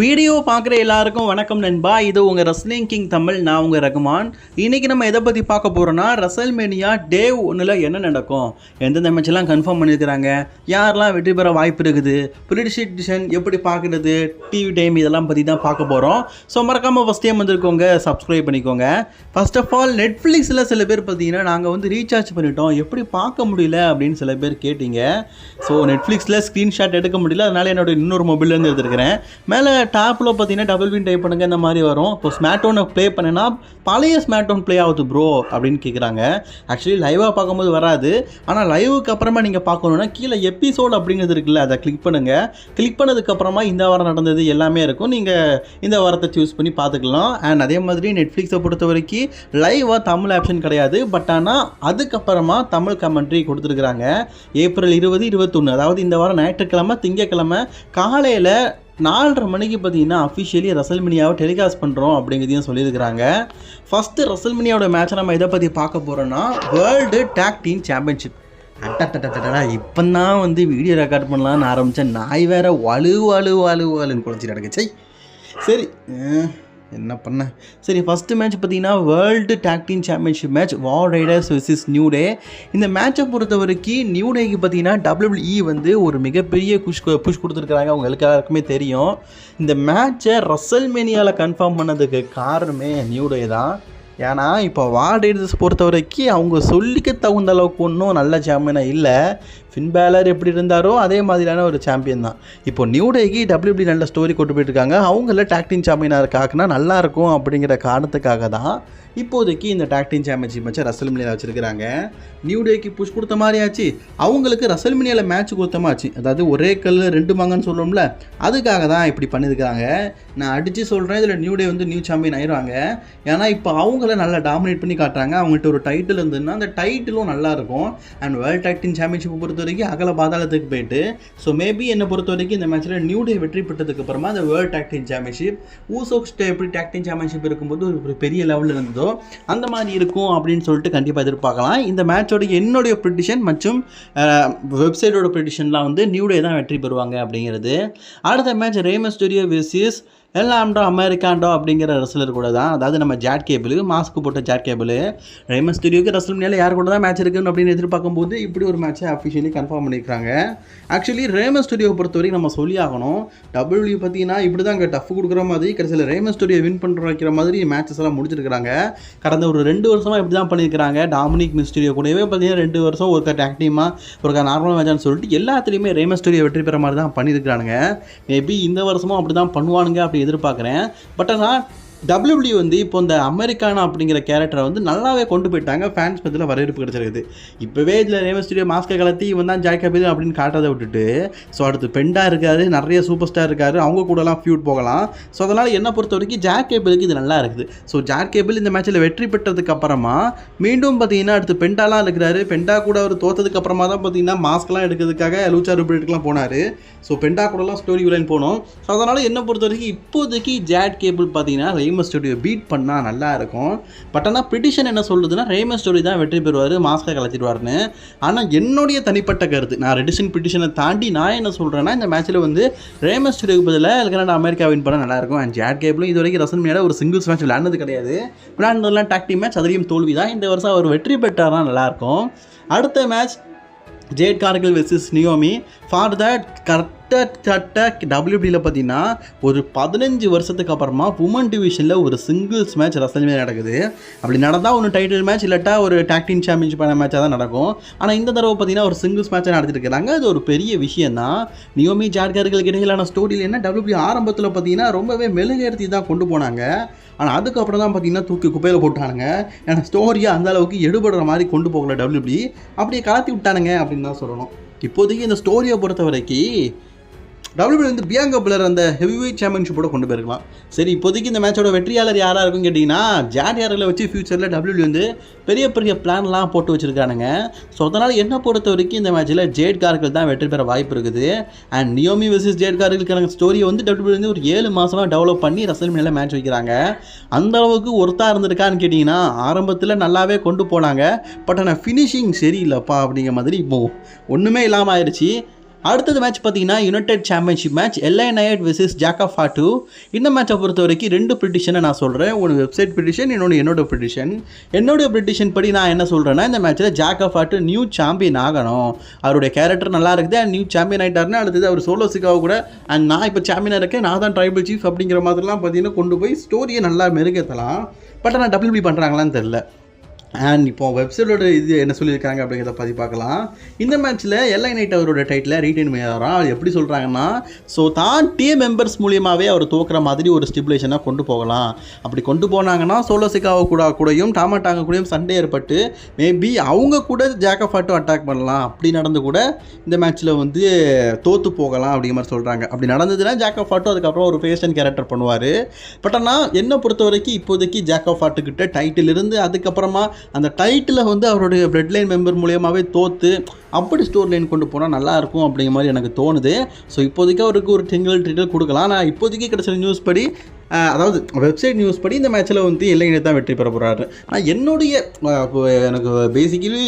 Video பார்க்குற எல்லாருக்கும் வணக்கம் நண்பா. இது உங்கள் ரஸ்லிங் கிங் தமிழ் நான் உங்கள் ரகுமான். இன்றைக்கி நம்ம எதை பற்றி பார்க்க போகிறோன்னா ரசல்மேனியா டே ஒன்றில் என்ன நடக்கும்? எந்தெந்த மேட்ச்லாம் கன்ஃபார்ம் பண்ணியிருக்கிறாங்க யாரெல்லாம் வெற்றி பெற வாய்ப்பு இருக்குது? ப்ரிடிஷன் எப்படி பார்க்குறது? டிவி டைம் இதெல்லாம் பற்றி தான் பார்க்க போகிறோம் ஸோ மறக்காமல் ஃபஸ்ட் டைம் வந்துருக்கோங்க சப்ஸ்கிரைப் பண்ணிக்கோங்க. ஃபர்ஸ்ட் ஆஃப் ஆல் நெட்ஃப்ளிக்ஸில் சில பேர் பார்த்தீங்கன்னா நாங்கள் வந்து ரீசார்ஜ் பண்ணிட்டோம். எப்படி பார்க்க முடியல அப்படின்னு சில பேர் கேட்டிங்க. ஸோ நெட்ஃப்ளிக்ஸில் ஸ்க்ரீன்ஷாட் எடுக்க முடியல. அதனால் என்னோட இன்னொரு மொபைல்லேருந்து எடுத்துருக்கிறேன். மேலே டாப்பில் பார்த்தீங்கன்னா டபுள் வின் டைப் பண்ணுங்க இந்த மாதிரி வரும். இப்போ ஸ்மார்ட் ப்ளே பண்ணேன்னா பழைய ஸ்மார்ட் ப்ளே ஆகுது ப்ரோ அப்படின்னு கேட்குறாங்க ஆக்சுவலி லைவாக பார்க்கும்போது வராது. ஆனால் லைவுக்கு அப்புறமா நீங்கள் பார்க்கணுன்னா கீழே எபிசோட் அப்படிங்கிறது இருக்குல்ல அதை கிளிக் பண்ணுங்கள் கிளிக் பண்ணதுக்கப்புறமா இந்த வாரம் நடந்தது எல்லாமே இருக்கும். நீங்கள் இந்த வாரத்தை சூஸ் பண்ணி பார்த்துக்கலாம். அண்ட் அதே மாதிரி நெட்ஃப்ளிக்ஸை பொறுத்த வரைக்கும் லைவாக தமிழ் ஆப்ஷன் கிடையாது. பட் ஆனால் அதுக்கப்புறமா தமிழ் கமெண்ட்ரி கொடுத்துருக்குறாங்க. ஏப்ரல் இருபது இருபத்தொன்று அதாவது இந்த வாரம் ஞாயிற்றுக்கிழமை திங்கக்கிழமை காலையில் நாலரை மணிக்கு பார்த்தீங்கன்னா அஃபிஷியலி ரசல்மினியாவை டெலிகாஸ்ட் பண்ணுறோம் அப்படிங்கிறதையும் சொல்லியிருக்கிறாங்க. ஃபஸ்ட்டு ரசல்மினியாவோட மேட்சை நம்ம இதை பற்றி பார்க்க போகிறோன்னா வேர்ல்டு டேக் டீம் சாம்பியன்ஷிப் அட்டா இப்போ தான் வந்து வீடியோ ரெக்கார்ட் பண்ணலான்னு ஆரம்பித்தேன் நாய் வேற வலு வலு வலு வலுன்னு குழச்சி நடக்குச்சு சரி என்ன பண்ண? சரி ஃபஸ்ட்டு மேட்ச் பார்த்தீங்கன்னா world tag team championship match War Raiders versus New Day இந்த மேட்சை பொறுத்த வரைக்கும் நியூ டேக்கு பார்த்தீங்கன்னா WWE வந்து ஒரு மிகப்பெரிய புஷ் புஷ் கொடுத்துருக்குறாங்க. அவங்க எல்லாருக்குமே தெரியும். இந்த மேட்சை ரசல்மேனியாவில் கன்ஃபார்ம் பண்ணதுக்கு காரணமே நியூ டே தான். ஏன்னா இப்போ வார் ரைடர்ஸ் பொறுத்த வரைக்கும் அவங்க சொல்லிக்க தகுந்த அளவுக்கு ஒன்றும் நல்ல சாம்பியனாக இல்லை. ஃபின் பேலர் எப்படி இருந்தாரோ அதே மாதிரியான ஒரு சாம்பியன் தான். இப்போ நியூ டேக்கு டபிள்யூபி நல்ல ஸ்டோரி கொண்டு போயிட்டுருக்காங்க. அவங்கள டாக்டின் சாம்பியனாக இருக்காக்குனா நல்லா இருக்கும் அப்படிங்கிற காரணத்துக்காக தான் இப்போதைக்கு இந்த டாக்டின் சாம்பியன்ஷிப் மேட்சை ரசல்மினியில் வச்சுருக்கிறாங்க. நியூ டேக்கு புஷ் கொடுத்த மாதிரி ஆச்சு. அவங்களுக்கு ரசல்மினியில் மேட்ச் கொடுத்த மாதிரி அதாவது ஒரே கல் ரெண்டு மாங்கன்னு சொல்லுவோம்ல அதுக்காக தான் இப்படி பண்ணியிருக்காங்க நான் அடித்து சொல்கிறேன் இதில் நியூ டே வந்து நியூ சாம்பியன் ஆயிடுவாங்க ஏன்னா இப்போ அவங்கள நல்லா டாமினேட் பண்ணி காட்டுறாங்க. அவங்கள்ட்ட ஒரு டைட்டில் இருந்ததுன்னா அந்த டைட்டிலும் நல்லாயிருக்கும் அண்ட் வேர்ல்ட் டாக்டின் சாம்பியன்ஷிப் பொறுத்த வரைக்கும் அகல பாதாளத்துக்கு போயிட்டு ஸோ மேபி என்னை பொறுத்த வரைக்கும் இந்த மேட்ச்சில் நியூ டே வெற்றி பெற்றதுக்கு அப்புறமா அந்த வேர்ல்ட் டாக்டின் சாம்பியன்ஷிப் ஊசோக்ஸ் எப்படி டாக்டின் சாம்பியன்ஷிப் இருக்கும்போது ஒரு பெரிய லெவலில் இருந்ததோ அந்த மாதிரி இருக்கும் அப்படின்னு சொல்லிட்டு கண்டிப்பாக எதிர்பார்க்கலாம். இந்த மேட்சோட என்னுடைய ப்ரிடிஷன் மற்றும் வெப்சைட்டோட ப்ரிடிஷன்லாம் வந்து நியூ டே தான் வெற்றி பெறுவாங்க அப்படிங்கிறது. அடுத்த மேட்ச் ரேமஸ்டோரியோ விசிஸ் எல்லாம்டோ அமெரிக்காண்டோ அப்படிங்கிற ரசலர் கூட தான். அதாவது நம்ம ஜாட் கேபிள் மாஸ்க்கு போட்ட ஜாட் கேபிள் ரேமஸ் ஸ்டுடியோக்கு ரசல் மேலே யார் கூட தான் மேட்ச் இருக்குன்னு அப்படின்னு எதிர்பார்க்கும் போது இப்படி ஒரு மேட்ச்சை அஃபிஷியலி கன்ஃபார்ம் பண்ணியிருக்காங்க ஆக்சுவலி ரேமஸ் ஸ்டுடியோவை பொறுத்த வரைக்கும் நம்ம சொல்லி ஆகணும் டபிள்யூ பார்த்தீங்கன்னா இப்படி தான் அங்கே டஃப் கொடுக்குற மாதிரி கடைசியில் ரேமஸ் ஸ்டுடியோ வின் பண்ணுற வைக்கிற மாதிரி மேட்சஸ் எல்லாம் முடிச்சிருக்காங்க கடந்த ஒரு ரெண்டு வருஷமாக இப்படி தான் பண்ணியிருக்காங்க டாமினிக் மிஸ்டீரியோ கூடவே பார்த்தீங்கன்னா ரெண்டு வருஷம் ஒருக்கா டேக்டீமாக ஒருக்கா நார்மல் மேட்சான்னு சொல்லிட்டு எல்லாத்துலேயுமே ரேமஸ் ஸ்டுடியோ வெற்றி பெற மாதிரி தான் பண்ணியிருக்காங்க மேபி இந்த வருஷமும் அப்படி தான் பண்ணுவானுங்க அப்படி எதிர்பார்க்குறேன். பட் ஆனால் டபிள்யூபிள்யூ வந்து இப்போ இந்த அமெரிக்கானா அப்படிங்கிற கேரக்டரை வந்து நல்லாவே கொண்டு போயிட்டாங்க. ஃபேன்ஸ் மத்தியில் வரவேற்பு கிடச்சிருக்குது. இப்போவே இதில் ரேமஸ் ஸ்டுடியோ மாஸ்கை கலத்தி இவன் தான் ஜாய் அப்படின்னு காட்டுறதை விட்டுட்டு ஸோ அடுத்து பெண்டா இருக்காரு நிறைய சூப்பர் ஸ்டார் இருக்காரு அவங்க கூடலாம் ஃபியூட் போகலாம். ஸோ அதனால் என்ன பொறுத்த வரைக்கும் ஜாக் கேபிளுக்கு இது நல்லா இருக்குது. ஸோ ஜாக் கேபிள் இந்த மேட்ச்சில் வெற்றி பெற்றதுக்கு அப்புறமா மீண்டும் பார்த்தீங்கன்னா அடுத்து பெண்டாலாம் இருக்கிறாரு. பெண்டா கூட அவர் தோத்ததுக்கு அப்புறமா தான் பார்த்தீங்கன்னா மாஸ்க்லாம் எடுக்கிறதுக்காக லூச்சா ரூபிரிட்டுக்குலாம் போனார். ஸோ பெண்டா கூடலாம் ஸ்டோரி லைன் போனோம். ஸோ அதனால் என்ன பொறுத்த வரைக்கும் இப்போதைக்கு ஜாட் கேபிள் பார்த்தீங்கன்னா ரேமஸ் ஸ்டுடியோ பீட் பண்ணால் நல்லா இருக்கும். பட் ஆனால் பிடிஷன் என்ன சொல்லுதுன்னா ரேமஸ் ஸ்டோரி தான் வெற்றி பெறுவார் மாஸ்கை கலத்திடுவார்னு ஆனால் என்னுடைய தனிப்பட்ட கருத்து நான் ரெடிஷன் பிடிஷனை தாண்டி நான் என்ன சொல்கிறேன்னா இந்த மேட்ச்சில் வந்து ரேமஸ் ஸ்டுடியோக்கு பதிலாக கனடா அமெரிக்கா வின் பண்ணால் நல்லாயிருக்கும் அண்ட் ஜேட் கேபிளும் இது வரைக்கும் ரசன் மேலே ஒரு சிங்கிள்ஸ் மேட்ச் விளையாண்டது கிடையாது. விளையாண்டதெல்லாம் டாக்டி மேட்ச் அதிலையும் தோல்வி தான் இந்த வருஷம் அவர் வெற்றி பெற்றார்னா நல்லாயிருக்கும் அடுத்த match Jade Cargill versus Naomi for that கரெக்டாக கரெக்டாக டபிள்யூபியில் பார்த்தீங்கன்னா ஒரு பதினஞ்சு வருஷத்துக்கு அப்புறமா உமன் டிவிஷனில் ஒரு சிங்கிள்ஸ் மேட்ச் ரசல்மே நடக்குது. அப்படி நடந்தால் ஒன்று டைட்டில் மேட்ச் இல்லாட்டா ஒரு டாக்டின் சாம்பியன்ஷிப் மேட்சாக தான் நடக்கும். ஆனால் இந்த தடவை பார்த்தீங்கன்னா ஒரு சிங்கிள்ஸ் மேட்சாக நடத்திட்டு இருக்காங்க. அது ஒரு பெரிய விஷயம் தான் நியோமி ஜாட்கார்களுக்கு இடையிலான ஸ்டோரியில் என்ன? டபிள்யூபி ஆரம்பத்தில் பார்த்தீங்கன்னா ரொம்பவே மெழுகேர்த்தி தான் கொண்டு போனாங்க. ஆனால் அதுக்கப்புறம் தான் பார்த்தீங்கன்னா தூக்கி குப்பையில் போட்டானுங்க. ஏன்னா ஸ்டோரியை அந்த அளவுக்கு எடுபடுற மாதிரி கொண்டு போகல டபிள்யூபி அப்படியே கலத்தி விட்டானுங்க அப்படின்னு தான் சொல்லணும். இப்போதைக்கு இந்த ஸ்டோரியை பொறுத்த வரைக்கும் டபிள்யூபிள் வந்து பியாங்கா பிளர் அந்த ஹெவி சாம்பியன்ஷிப்போட கொண்டு போயிருக்கலாம். சரி இப்போதைக்கு இந்த மேட்சோட வெற்றியாளர் யாராக இருக்கும்னு கேட்டிங்கன்னா ஜாட் யாரில் வச்சு ஃபியூச்சரில் டபிள்யூபி வந்து பெரிய பெரிய பிளான்லாம் போட்டு வச்சுருக்கானுங்க. ஸோ அதனால் என்ன பொறுத்த வரைக்கும் இந்த மேட்ச்சில் ஜேட் கார்கள் தான் வெற்றி பெற வாய்ப்பு இருக்குது. அண்ட் நியோமி வெர்சஸ் ஜேட் கார்களுக்கான ஸ்டோரியை வந்து டபிள்யூபிள் வந்து ஒரு ஏழு மாதமாக டெவலப் பண்ணி ரசல்மேனில் மேட்ச் வைக்கிறாங்க. அந்த அளவுக்கு ஒருத்தா இருந்திருக்கான்னு கேட்டிங்கன்னா ஆரம்பத்தில் நல்லாவே கொண்டு போனாங்க. பட் ஆனால் ஃபினிஷிங் சரியில்லைப்பா அப்படிங்கிற மாதிரி இப்போ ஒன்றுமே இல்லாமல் ஆயிடுச்சு. அடுத்தது மேட்ச் பார்த்தீங்கன்னா United championship match LA Knight versus Jacob Fatu இந்த மேட்சை பொறுத்த வரைக்கும் ரெண்டு ப்ரிடிஷனை நான் சொல்கிறேன் ஒன்று வெப்சைட் ப்ரிடிஷன் இன்னொன்று என்னோட ப்ரிடிஷன் என்னோட ப்ரிடிஷன் படி நான் என்ன சொல்கிறேன்னா இந்த மேட்ச்சில் ஜாக்கா ஃபாட்டு நியூ சாம்பியன் ஆகணும். அவருடைய கேரக்டர் நல்லா இருக்குது அண்ட் நியூ சாம்பியன் ஆகிட்டாருன்னா அடுத்தது அவர் சோலோ சிக்காவை கூட அண்ட் நான் இப்போ சாம்பியனாக இருக்கேன் நான் தான் ட்ரைபல் சீஃப் அப்படிங்கிற மாதிரிலாம் பார்த்தீங்கன்னா கொண்டு போய் ஸ்டோரியை நல்லா மெருகேற்றலாம் பட் ஆனால் டபுள் பி பண்ணுறாங்களான்னு தெரில அண்ட் இப்போ வெப்சைட்டோட இது என்ன சொல்லியிருக்காங்க அப்படிங்கிறத பற்றி பார்க்கலாம். இந்த மேட்ச்சில் எல்ஐ நைட் அவரோட டைட்டில் ரீட்டைன் பண்ணிடுறான் அது எப்படி சொல்கிறாங்கன்னா ஸோ தான் டீம் மெம்பர்ஸ் மூலியமாகவே அவர் தோக்குற மாதிரி ஒரு ஸ்டிபுலேஷனாக கொண்டு போகலாம். அப்படி கொண்டு போனாங்கன்னா சோலோசிக்காவை கூட கூடயும் டாமாட்டாங்க கூடயும் சண்டை ஏற்பட்டு மேபி அவங்க கூட ஜாக்கஃபாட்டும் அட்டாக் பண்ணலாம். அப்படி நடந்து கூட இந்த மேட்ச்சில் வந்து தோற்று போகலாம் அப்படிங்கிற மாதிரி சொல்கிறாங்க அப்படி நடந்ததுன்னா ஜாக்கஃபாட்டும் அதுக்கப்புறம் ஒரு ஃபேஷன் கேரக்டர் பண்ணுவார். பட் ஆனால் என்னை பொறுத்த வரைக்கும் இப்போதைக்கு ஜாக்கஃபாட்டுக்கிட்ட டைட்டில் இருந்து அதுக்கப்புறமா அந்த டைட்டில் வந்து அவருடைய பிளட் லைன் மெம்பர் மூலியமாகவே தோற்று அப்படி ஸ்டோர் லைன் கொண்டு போனால் நல்லா இருக்கும் அப்படிங்கிற மாதிரி எனக்கு தோணுது. ஸோ இப்போதைக்கு அவருக்கு ஒரு டிங்கிள் டைட்டில் கொடுக்கலாம். நான் இப்போதைக்கு கிடைச்ச நியூஸ் படி அதாவது வெப்சைட் நியூஸ் படி இந்த மேட்ச்சில் வந்து இளைஞர் தான் வெற்றி பெற போகிறாரு நான் என்னுடைய எனக்கு பேசிக்கலி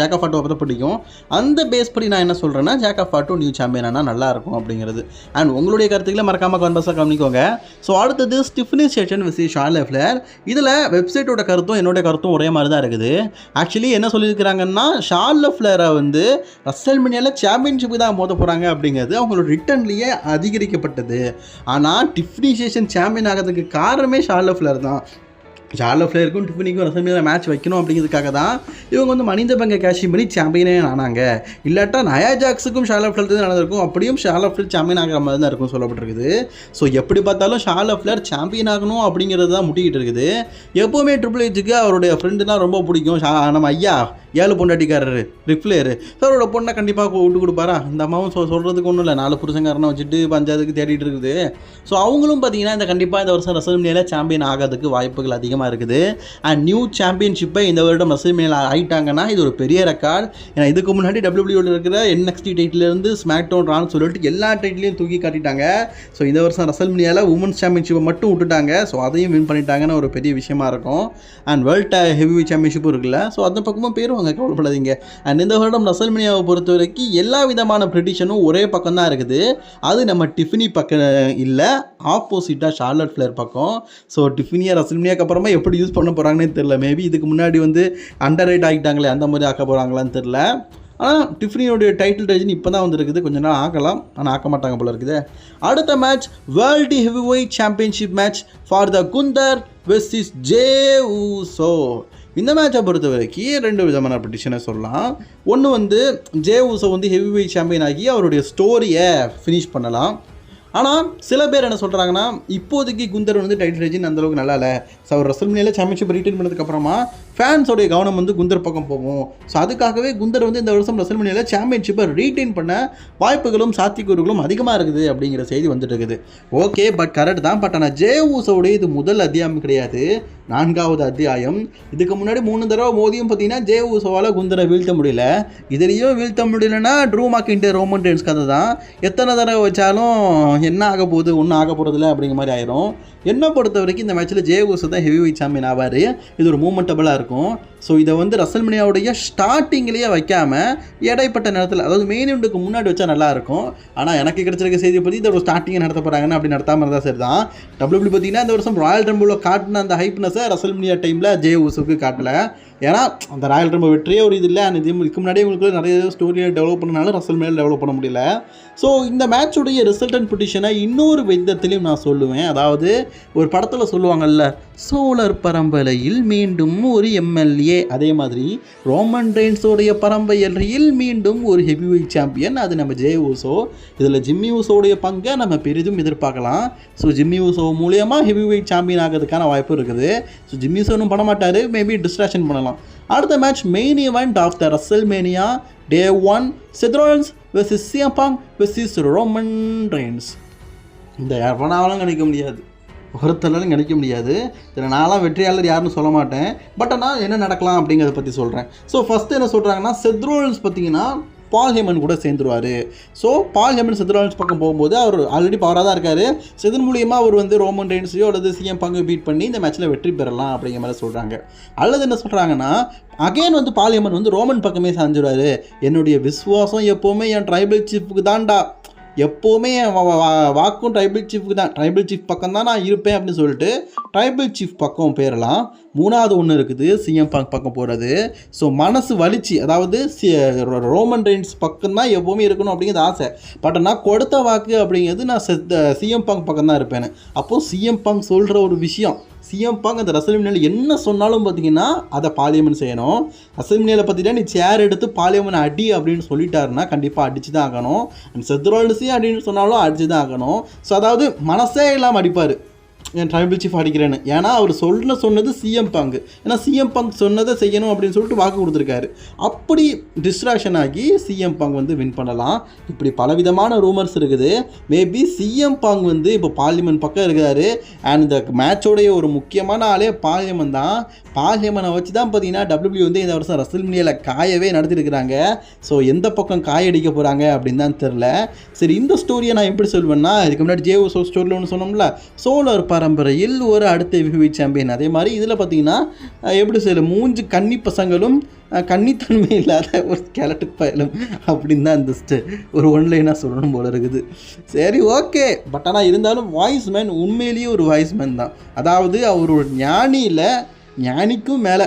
ஜாக்கா ஃபாட்டோ பற்றி பிடிக்கும். அந்த பேஸ் படி நான் என்ன சொல்கிறேன்னா ஜாக்கா ஃபாட்டோ நியூ சாம்பியன் ஆனால் நல்லா இருக்கும் அப்படிங்கிறது. அண்ட் உங்களுடைய கருத்துக்களை மறக்காமல் கன்வர்ஸாக கவனிக்கோங்க ஸோ அடுத்தது ஸ்டிஃப்னி ஸ்டேஷன் விசி ஷார்லே ஃப்ளேர் இதில் வெப்சைட்டோட கருத்தும் என்னுடைய கருத்தும் ஒரே மாதிரி தான் இருக்குது. ஆக்சுவலி என்ன சொல்லியிருக்கிறாங்கன்னா ஷார்ல ஃப்ளேரை வந்து ரசல் மினியாவில் சாம்பியன்ஷிப்பு தான் மோத போகிறாங்க அப்படிங்கிறது அவங்களோட ரிட்டர்ன்லேயே அதிகரிக்கப்பட்டது. ஆனால் டிஃப்னிஷேஷன் சாம்பியன் ஆகிறதுக்கு காரணமே ஷார்லஃப்ளர் தான். சார்லோ ஃப்ளேருக்கும் டிஃபனிக்கும் ரசமியில் மேட்ச் வைக்கணும் அப்படிங்கிறதுக்காக தான் இவங்க வந்து மனித பங்கை கேஷிங் பண்ணி சாம்பியனே ஆனாங்க. இல்லாட்டா நயா ஜாக்ஸுக்கும் ஷார்லோ ஃப்ளேர் தான் நடந்திருக்கும். அப்படியும் ஷார்லோ ஃப்ளேர் சாம்பியன் ஆகிற மாதிரி தான் இருக்கும் சொல்லப்பட்டிருக்குது. ஸோ எப்படி பார்த்தாலும் ஷார்லோ ஃப்ளேர் சாம்பியன் ஆகணும் அப்படிங்கிறது தான் முட்டிக்கிட்டு இருக்குது. எப்போவுமே ட்ரிபிள் ஏஜுக்கு அவருடைய ஃப்ரெண்டுனா ரொம்ப பிடிக்கும். ஷா நம்ம ஐயா ஏழு பொண்டாட்டிக்காரரு ரிஃப்ளேரு அவரோட பொண்ணை கண்டிப்பாக விட்டு கொடுப்பாரா? இந்த அம்மாவும் சொ சொல்கிறதுக்கு ஒன்றும் இல்லை. நாலு புருஷங்காரனை வச்சுட்டு பஞ்சாயத்துக்கு தேடிட்டு இருக்குது. ஸோ அவங்களும் பார்த்தீங்கன்னா இந்த கண்டிப்பாக இந்த வருஷம் ரசல்மேனியில் சாம்பியன் ஆகிறதுக்கு வாய்ப்புகள் அதிகமாக இருக்குது. அண்ட் நியூ சாம்பியன்ஷிப்பை இந்த வருடம் ரசல்மேனியில் ஆகிட்டாங்கன்னா இது ஒரு பெரிய ரெக்கார்ட் ஏன்னா இதுக்கு முன்னாடி டபிள்யூபிள்யூவில் இருக்கிற என்எக்ஸ்டி டைட்டிலேருந்து ஸ்மாக் டவுன் ரான் சொல்லிட்டு எல்லா டைட்டிலையும் தூக்கி காட்டிட்டாங்க. ஸோ இந்த வருஷம் ரசல்மேனியாவில் உமன்ஸ் சாம்பியன்ஷிப்பை மட்டும் விட்டுட்டாங்க. ஸோ அதையும் வின் பண்ணிட்டாங்கன்னு ஒரு பெரிய விஷயமா இருக்கும். அண்ட் வேர்ல்ட் ஹெவி சாம்பியன்ஷிப்பும் இருக்குல்ல. ஸோ அந்த பக்கமும் பேரும் அங்கே கவலைப்படாதீங்க. அண்ட் இந்த வருடம் ரசல்மேனியாவை பொறுத்த வரைக்கும் எல்லா விதமான ப்ரெடிஷனும் ஒரே பக்கம் தான் இருக்குது. அது நம்ம டிஃபினி பக்கம் இல்லை ஆப்போசிட்டாக ஷார்லட் ஃப்ளேர் பக்கம். ஸோ டிஃபினியை ரசல்மேனியாக்கு அப்புறமா எப்படி யூஸ் பண்ண போகிறாங்கன்னு தெரில மேபி இதுக்கு முன்னாடி வந்து அண்டர் ரைட் ஆகிட்டாங்களே அந்த மாதிரி ஆக்க போகிறாங்களான்னு தெரில ஆனால் டிஃப்னியோடைய டைட்டில் ரேஜன் இப்போ தான் வந்துருக்குது. கொஞ்ச நாள் ஆக்கலாம் ஆனால் ஆக்க மாட்டாங்க போல இருக்குது. அடுத்த match world heavyweight championship match for the Gunther versus Jey Uso இந்த மேட்சை பொறுத்த வரைக்கும் ரெண்டு விதமான பெட்டிஷனை சொல்லலாம். ஒன்று வந்து ஜே ஊசோ வந்து ஹெவி வெயிட் சாம்பியன் ஆகி அவருடைய ஸ்டோரியை ஃபினிஷ் பண்ணலாம். ஆனால் சில பேர் என்ன சொல்கிறாங்கன்னா இப்போதைக்கு குந்தர் வந்து டைட்டில் ரேஜின் அந்தளவுக்கு நல்லா இல்லை. ஸோ அவர் ரசல்மேனியில் சாம்பியன்ஷிப் ரிட்டைன் பண்ணதுக்கப்புறமா ஃபேன்ஸோடைய கவனம் வந்து குந்தர் பக்கம் போகும். ஸோ அதுக்காகவே குந்தர் வந்து இந்த வருஷம் ரசல்மேனியில் சாம்பியன்ஷிப்பை ரீட்டைன் பண்ண வாய்ப்புகளும் சாத்தியக்கூறுகளும் அதிகமாக இருக்குது அப்படிங்கிற செய்தி வந்துட்டு இருக்குது ஓகே பட் கரெக்ட் தான். பட் ஆனால் ஜே ஊசோடைய இது முதல் அத்தியாயம் கிடையாது. நான்காவது அத்தியாயம். இதுக்கு முன்னாடி மூணு தடவை மோதியும் பார்த்தீங்கன்னா ஜே ஊசோவால் குந்தரை வீழ்த்த முடியல. இதுலேயும் வீழ்த்த முடியலன்னா ட்ரூ மாக்கின்ற ரோமன் டென்ஸ் கதை தான். எத்தனை தடவை வச்சாலும் என்ன ஆக போகுது ஒன்றும் ஆக போகிறதில்ல அப்படிங்கிற மாதிரி ஆயிரும். என்னை பொறுத்த வரைக்கும் இந்த மேட்ச்சில் ஜே ஊசோ தான் ஹெவி வெயிட் சாம்பியன் ஆவார். இது ஒரு மூமெண்டபுளாக இருக்கும் இருக்கும் ஸோ இதை வந்து ரசல்மனியாவுடைய ஸ்டார்டிங்லேயே வைக்காமல் இடைப்பட்ட நேரத்தில் அதாவது மெயின் இவெண்ட்டுக்கு முன்னாடி வச்சா நல்லாயிருக்கும் ஆனால் எனக்கு கிடைச்சிருக்க செய்தி பற்றி இதை ஒரு ஸ்டார்டிங்கை நடத்த போகிறாங்கன்னு அப்படி நடத்தாமல் இருந்தால் சரி தான் டபிள்யூபி பார்த்தீங்கன்னா இந்த வருஷம் ராயல் ரம்பிளில் காட்டின அந்த ஹைப்னஸை ரசல்மனியா டைமில் ஜே ஊசுக்கு காட்டலை. ஏன்னா அந்த ராயல் ரம்பு வெற்றியே ஒரு இது இல்லை. அந்த இது இதுக்கு முன்னாடியே உங்களுக்கு நிறைய ஸ்டோரியை டெவலப் பண்ணனாலும் ரசல் மேலே டெவலப் பண்ண முடியல. ஸோ இந்த மேட்சுடைய அண்ட் பொட்டிஷனை இன்னொரு விதத்திலையும் நான் சொல்லுவேன். அதாவது ஒரு படத்தில் சொல்லுவாங்கல்ல சோழர் பரம்பரையில் மீண்டும் ஒரு எம்எல்ஏ அதே மாதிரி ரோமன் ரெயின்ஸோடைய பரம்பை எல்லையில் மீண்டும் ஒரு ஹெவி வெயிட் சாம்பியன் அது நம்ம ஜே ஊசோ இதில் ஜிம்மி ஊசோடைய பங்கை நம்ம பெரிதும் எதிர்பார்க்கலாம். ஸோ ஜிம்மி ஊசோ மூலியமாக ஹெவி வெயிட் சாம்பியன் ஆகிறதுக்கான வாய்ப்பு இருக்குது. ஸோ ஜிம்மி ஊசோனும் பண்ண மாட்டார் மேபி டிஸ்ட்ராக்ஷன் பண்ணலாம். அடுத்த match main event of the WrestleMania day one Seth Rollins versus CM Punk versus Roman Reigns இந்த எவனாலும் கிடைக்க முடியாது. ஒருத்தராலும் கிடைக்க முடியாது. இதில் நான்லாம் வெற்றியாளர் யாருன்னு சொல்ல மாட்டேன். பட் ஆனால் என்ன நடக்கலாம் அப்படிங்கிறத பற்றி சொல்கிறேன் ஸோ ஃபஸ்ட்டு என்ன சொல்கிறாங்கன்னா செத்ரோல்ஸ் பார்த்தீங்கன்னா பால் ஹேமன் கூட சேர்ந்துருவார். ஸோ பால் ஹேமன் செதுரான்ஸ் பக்கம் போகும்போது அவர் ஆல்ரெடி பவராக தான் இருக்கார். செதன் மூலியமாக அவர் வந்து ரோமன் ரெயின்ஸையோ அல்லது சிஎம் பங்கு பீட் பண்ணி இந்த மேட்ச்சில் வெற்றி பெறலாம் அப்படிங்கிற மாதிரி சொல்கிறாங்க அல்லது என்ன சொல்கிறாங்கன்னா அகைன் வந்து பாலியம்மன் வந்து ரோமன் பக்கமே சாஞ்சிடுவார் என்னுடைய விசுவாசம் எப்போவுமே என் ட்ரைபல் சீஃபுக்கு தான்டா. எப்போவுமே வா- வாக்கும் ட்ரைபிள் சீஃபுக்கு தான். ட்ரைபிள் சீஃப் பக்கம் தான் நான் இருப்பேன் அப்படின்னு சொல்லிட்டு ட்ரைபிள் சீஃப் பக்கம் போயிடலாம் மூணாவது ஒன்று இருக்குது சிஎம் பங்க் பக்கம் போகிறது ஸோ மனசு வலிச்சு. அதாவது சி- ரோமன் ரெயின்ஸ் பக்கம் தான் எப்போவுமே இருக்கணும் அப்படிங்கிறது ஆசை. பட் நான் கொடுத்த வாக்கு அப்படிங்கிறது நான் சிஎம் பங்க் பக்கம் தான் இருப்பேன் அப்போது சிஎம் பங்க் சொல்கிற ஒரு விஷயம் சிஎம் பங்க் அந்த ரசல்மினியில் என்ன சொன்னாலும் பார்த்தீங்கன்னா அதை பார்லிமெண்ட் செய்யணும். ரசல்மினியில் பார்த்தீங்கன்னா நீ சேர் எடுத்து பார்லிமெண்ட் அடி அப்படின்னு சொல்லிட்டாருன்னா கண்டிப்பாக அடிச்சு தான் ஆகணும் செத்ரோல்ஸே அப்படின்னு சொன்னாலும் அடிச்சு தான் ஆகணும். ஸோ அதாவது மனசே இல்லாமல் அடிப்பார். ட்ரைபிள் சீஃப் அடிக்கிறேன்னு ஏன்னா அவர் சொன்ன சொன்னது சிஎம் பங்கு ஏன்னா சிஎம் பங்க் சொன்னதை செய்யணும் அப்படின்னு சொல்லிட்டு வாக்கு கொடுத்துருக்காரு. அப்படி டிஸ்ட்ராக்ஷன் ஆகி சிஎம் பங்க் வந்து வின் பண்ணலாம். இப்படி பலவிதமான ரூமர்ஸ் இருக்குது. மேபி சிஎம் பாங் வந்து இப்போ பார்லிமெண்ட் பக்கம் இருக்கிறாரு அண்ட் இந்த மேட்சோடைய ஒரு முக்கியமான ஆளே பார்லிமெண்ட் தான். பார்லிமெண்ட்டை வச்சு தான் பார்த்தீங்கன்னா டபிள்யூ வந்து இந்த வருஷம் ரசல்மினியில் காயவே நடத்திருக்கிறாங்க. ஸோ எந்த பக்கம் காயடிக்க போகிறாங்க அப்படின்னு தான் தெரில சரி இந்த ஸ்டோரியை நான் எப்படி சொல்வேன்னா இதுக்கு முன்னாடி ஜேஓ ஸ்டோரியில் ஒன்று சொன்னோம்ல சோழர் பரம்பரையில் ஒரு அடுத்த விவி சாம்பியன் அதே மாதிரி இதில் பார்த்தீங்கன்னா எப்படி சொல்ல மூஞ்சு கன்னி பசங்களும் கன்னித்தன்மை இல்லாத ஒரு ஸ்கெலட்டு பயலும் அப்படின்னு தான் இந்த ஒரு ஒன்லைனாக சொல்லணும் போல இருக்குது. சரி ஓகே பட் ஆனால் இருந்தாலும் வாய்ஸ் மேன் உண்மையிலேயே ஒரு வாய்ஸ் மேன் தான். அதாவது அவர் ஒரு ஞானியில் ஞானிக்கும் மேலே